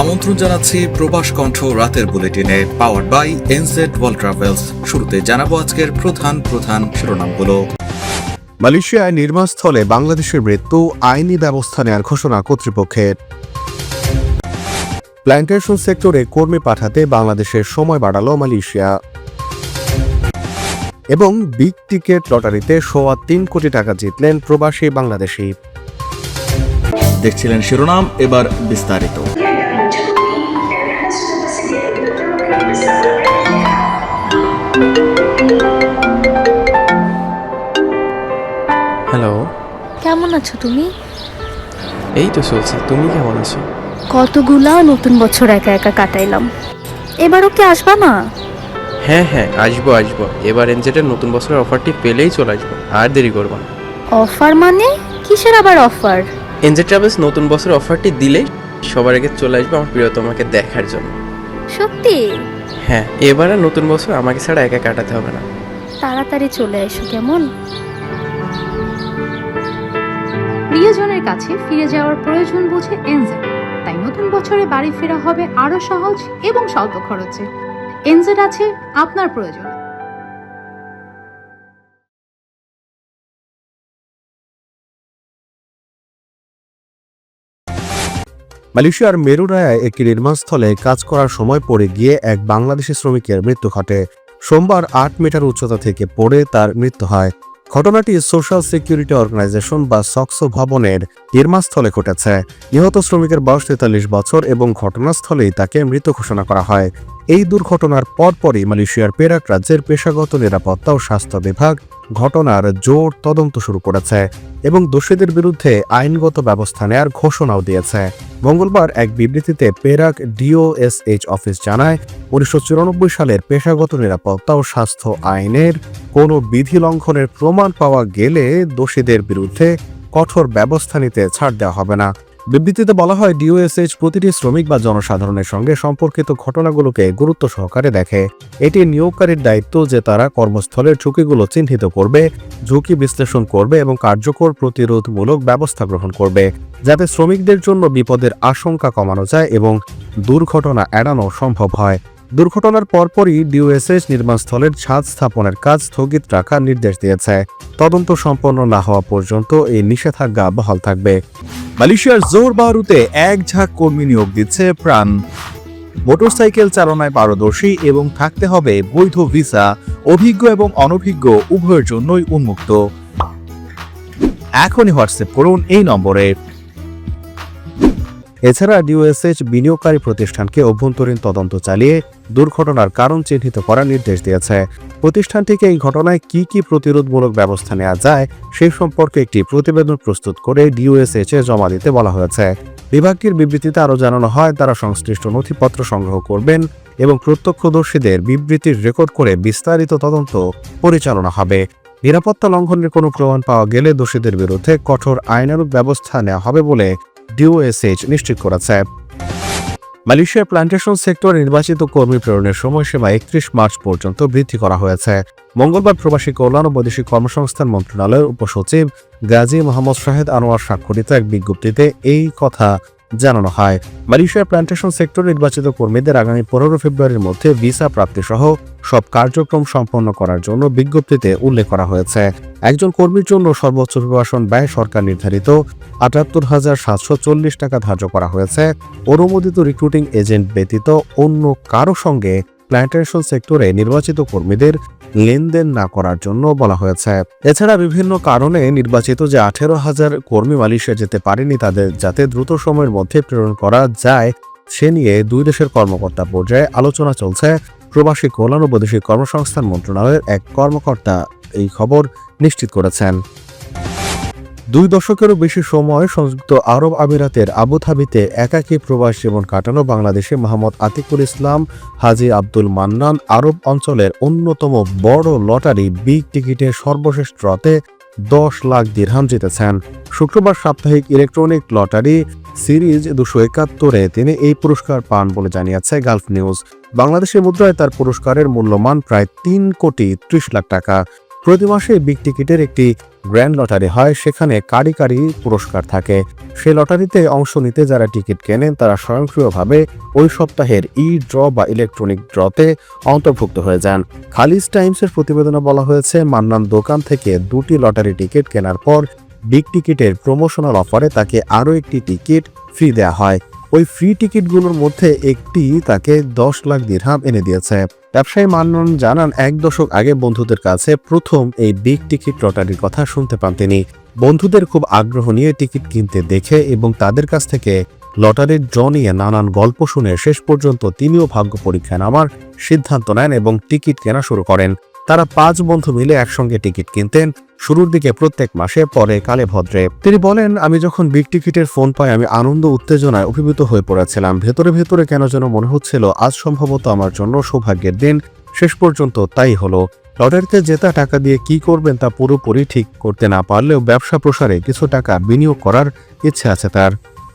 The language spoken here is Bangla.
আমন্ত্রণ জানাচ্ছি প্রবাস কণ্ঠ রাতের বুলেটিনে power by NZ World Travels শুরুতে জানাব আজকের প্রধান প্রধান শিরোনামগুলো। মালয়েশিয়ায় নির্মাণস্থলে বাংলাদেশের মৃত্যু আইনি ব্যবস্থা নেওয়ার ঘোষণা কর্তৃপক্ষের। প্ল্যান্টেশন সেক্টরে কর্মী পাঠাতে বাংলাদেশের সময় বাড়াল মালয়েশিয়া। এবং বিগ টিকেট লটারিতে সোয়া তিন কোটি টাকা জিতলেন প্রবাসী বাংলাদেশি। দেখছিলেন শিরোনাম এবার বিস্তারিত। হ্যালো কেমন আছো তুমি? এই তো চলছে। তুমি কেমন আছো? কতগুলা নতুন বছর একা একা কাটাইলাম। এবারও কি আসবা না? হ্যাঁ হ্যাঁ আসব আসব। এবার এনজেটের নতুন বছরের অফারটি পেলেই চলে আসব। আর দেরি করব না। অফার মানে? কিসের আবার অফার? এনজেড ট্রাভেলস নতুন বছরের অফারটি দিলেই সবার আগে চলে আসবে আমার প্রিয়তমাকে দেখার জন্য। সত্যি? হ্যাঁ এবার আর নতুন বছর আমাকে ছাড়া একা কাটাতে হবে না। তাড়াতাড়ি চলে এসো কেমন? প্রিয়জনের কাছে ফিরে যাওয়ার প্রয়োজন বোঝে এনজেড তাই নতুন বছরে বাড়ি ফেরা হবে আরও সহজ এবং স্বল্প খরচে। এনজেড আছে আপনার প্রয়োজন। মালয়েশিয়ার মেরুরায় একটি নির্মাণস্থলে কাজ করার সময় পড়ে গিয়ে এক বাংলাদেশি শ্রমিকের মৃত্যু ঘটে। সোমবার আট মিটার উচ্চতা থেকে পড়ে তার মৃত্যু হয়। ঘটনাটি সোশ্যাল সিকিউরিটি অর্গানাইজেশন বা সকসো ভবনের নির্মাণস্থলে ঘটেছে। নিহত শ্রমিকের বয়স তেতাল্লিশ বছর এবং ঘটনাস্থলেই তাকে মৃত ঘোষণা করা হয়। এই দুর্ঘটনার পরপরই মালয়েশিয়ার পেরাক রাজ্যের পেশাগত নিরাপত্তা ও স্বাস্থ্য বিভাগ ঘটনার জোর তদন্ত শুরু করেছে এবং দোষীদের বিরুদ্ধে আইনগত ব্যবস্থা নেয়ার ঘোষণাও দিয়েছে। মঙ্গলবার এক বিবৃতিতে পেরাক ডিওএসএইচ অফিস জানায়, উনিশশো চুরানব্বই সালের পেশাগত নিরাপত্তা ও স্বাস্থ্য আইনের কোনো বিধি লঙ্ঘনের প্রমাণ পাওয়া গেলে দোষীদের বিরুদ্ধে কঠোর ব্যবস্থা নিতে ছাড় দেওয়া হবে না। বিবৃতিতে বলা হয়, ডিওএসএইচ প্রতিটি শ্রমিক বা জনসাধারণের সঙ্গে সম্পর্কিত ঘটনাগুলোকে গুরুত্ব সহকারে দেখে। এটি নিয়োগকারীর দায়িত্ব যে তারা কর্মস্থলের ঝুঁকিগুলো চিহ্নিত করবে, ঝুঁকি বিশ্লেষণ করবে এবং কার্যকর প্রতিরোধমূলক ব্যবস্থা গ্রহণ করবে, যাতে শ্রমিকদের জন্য বিপদের আশঙ্কা কমানো যায় এবং দুর্ঘটনা এড়ানো সম্ভব হয়। দুর্ঘটনার পরপরই ডিওএসএস নির্মাণস্থলের ছাদ স্থাপনের কাজ স্থগিত রাখার নির্দেশ দিয়েছে। তদন্ত সম্পন্ন না হওয়া পর্যন্ত এই নিষেধাজ্ঞা বহাল থাকবে। মালয়েশিয়ার জোর বারুতে এক ঝাঁক কর্মী নিয়োগ দিচ্ছে প্রাণ। মোটরসাইকেল চালনায় পারদর্শী এবং থাকতে হবে বৈধ ভিসা, অভিজ্ঞ এবং অনভিজ্ঞ, উভয়ের জন্যই উন্মুক্ত। এখনই হোয়াটসঅ্যাপ করুন এই নম্বরে। এছাড়া ডিওএসএইচ বিনিয়োগকারী প্রতিষ্ঠানকে অভ্যন্তরীণ তদন্ত চালিয়ে দুর্ঘটনার কারণ চিহ্নিত করার নির্দেশ দিয়েছে। প্রতিষ্ঠানটিকে এই ঘটনায় কি কি প্রতিরোধমূলক ব্যবস্থা নেওয়া যায় সেই সম্পর্কে একটি প্রতিবেদন প্রস্তুত করে ডিওএসএইচ এ জমা দিতে বলা হয়েছে। বিভাগটির বিবৃতিতে আরও জানানো হয়, তারা সংশ্লিষ্ট নথিপত্র সংগ্রহ করবেন এবং প্রত্যক্ষদর্শীদের বিবৃতির রেকর্ড করে বিস্তারিত তদন্ত পরিচালনা হবে। নিরাপত্তা লঙ্ঘনের কোনো প্রমাণ পাওয়া গেলে দোষীদের বিরুদ্ধে কঠোর আইনানুগ ব্যবস্থা নেওয়া হবে বলে ডিওএসএইচ নিশ্চিত করেছে। মালয়েশিয়ার প্ল্যান্টেশন সেক্টর নির্বাচিত কর্মী প্রেরণের সময়সীমা একত্রিশ মার্চ পর্যন্ত বৃদ্ধি করা হয়েছে। মঙ্গলবার প্রবাসী কল্যাণ ও বৈদেশিক কর্মসংস্থান মন্ত্রণালয়ের উপসচিব গাজী মোহাম্মদ শাহেদ আনোয়ার স্বাক্ষরিত এক বিজ্ঞপ্তিতে এই কথা জানানো হয়। মালয়েশিয়ার প্ল্যান্টেশন সেক্টর নির্বাচিত কর্মীদের আগামী পনেরো ফেব্রুয়ারির মধ্যে ভিসা প্রাপ্তি সহ সব কার্যক্রম সম্পন্ন করার জন্য বিজ্ঞপ্তিতে উল্লেখ করা হয়েছে। একজন কর্মীর জন্য সর্বোচ্চ অভিবাসন ব্যয় সরকার নির্ধারিত আটাত্তর হাজার সাতশো চল্লিশ টাকা ধার্য করা হয়েছে। অনুমোদিত রিক্রুটিং এজেন্ট ব্যতীত অন্য কারও সঙ্গে প্ল্যান্টেশন সেক্টরে নির্বাচিত কর্মীদের লেনদেন না করার জন্য বলা হয়েছে। এছাড়া বিভিন্ন কারণে নির্বাচিত যে আঠেরো হাজার কর্মী মালয়েশিয়া যেতে পারেনি তাদের যাতে দ্রুত সময়ের মধ্যে প্রেরণ করা যায়, সে নিয়ে দুই দেশের কর্মকর্তা পর্যায়ে আলোচনা চলছে। প্রবাসী কল্যাণ ও বৈদেশিক কর্মসংস্থান মন্ত্রণালয়ের এক কর্মকর্তা এই খবর নিশ্চিত করেছেন। দুই দশকেরও বেশি সময় সংযুক্ত আরব আমিরাতের আবুধাবিতে একাকী প্রবাস জীবন কাটানো বাংলাদেশে মোহাম্মদ আতিকুল ইসলাম, হাজি আব্দুল মান্নান আরব অঞ্চলের অন্যতম বড় লটারি বিগ টিকিটের সর্বশেষ ড্রতে দশ লাখ দিরহাম জিতেছেন। শুক্রবার সাপ্তাহিক ইলেকট্রনিক লটারি সিরিজ দুশো একাত্তরে তিনি এই পুরস্কার পান বলে জানিয়েছে গালফ নিউজ। বাংলাদেশের মুদ্রায় তার পুরস্কারের মূল্যমান প্রায় তিন কোটি ত্রিশ লাখ টাকা। প্রতি মাসে বিগ টিকিটের একটি গ্র্যান্ড লটারি হয়, সেখানে কারি কারি পুরস্কার থাকে। সেই লটারিতে অংশ নিতে যারা টিকিট কেনেন, তারা স্বয়ংক্রিয়ভাবে ওই সপ্তাহের ই ড্র বা ইলেকট্রনিক ড্রতে অন্তর্ভুক্ত হয়ে যান। খালিজ টাইমসের প্রতিবেদনে বলা হয়েছে, মান্নান দোকান থেকে দুটি লটারি টিকিট কেনার পর বিগ টিকিটের প্রমোশনাল অফারে তাকে আরও একটি টিকিট ফ্রি দেওয়া হয়। ওই ফ্রি টিকিটগুলোর মধ্যে একটি তাকে দশ লাখ দিরহাম এনে দিয়েছে। ব্যবসায়ী মান্নান জানান, এক দশক আগে বন্ধুদের কাছে প্রথম এই বিগ টিকিট লটারির কথা শুনতে পান তিনি। বন্ধুদের খুব আগ্রহ নিয়ে টিকিট কিনতে দেখে এবং তাদের কাছ থেকে লটারির ড্র নিয়ে নানান গল্প শুনে শেষ পর্যন্ত তিনিও ভাগ্য পরীক্ষায় নামার সিদ্ধান্ত নেন এবং টিকিট কেনা শুরু করেন। তারা পাঁচ বন্ধু মিলে একসঙ্গে টিকিট কিনতেন, শুরুর দিকে প্রত্যেক মাসে, পরে কালে ভদ্রে তিনি বলেন, আমি যখন বিগ টিকিটের ফোন পাই, আমি আনন্দ, উত্তেজনায় অভিভূত হয়ে পড়েছিলাম। ভেতরে ভেতরে কেন যেন মনে হচ্ছিল, আজ সম্ভবত আমার জন্য সৌভাগ্যের দিন। শেষ পর্যন্ত তাই হলো। লটারিতে জেতা টাকা দিয়ে কি করবেন তা পুরোপুরি ঠিক করতে না পারলেও ব্যবসা প্রসারে কিছু টাকা বিনিয়োগ করার ইচ্ছে আছে তার।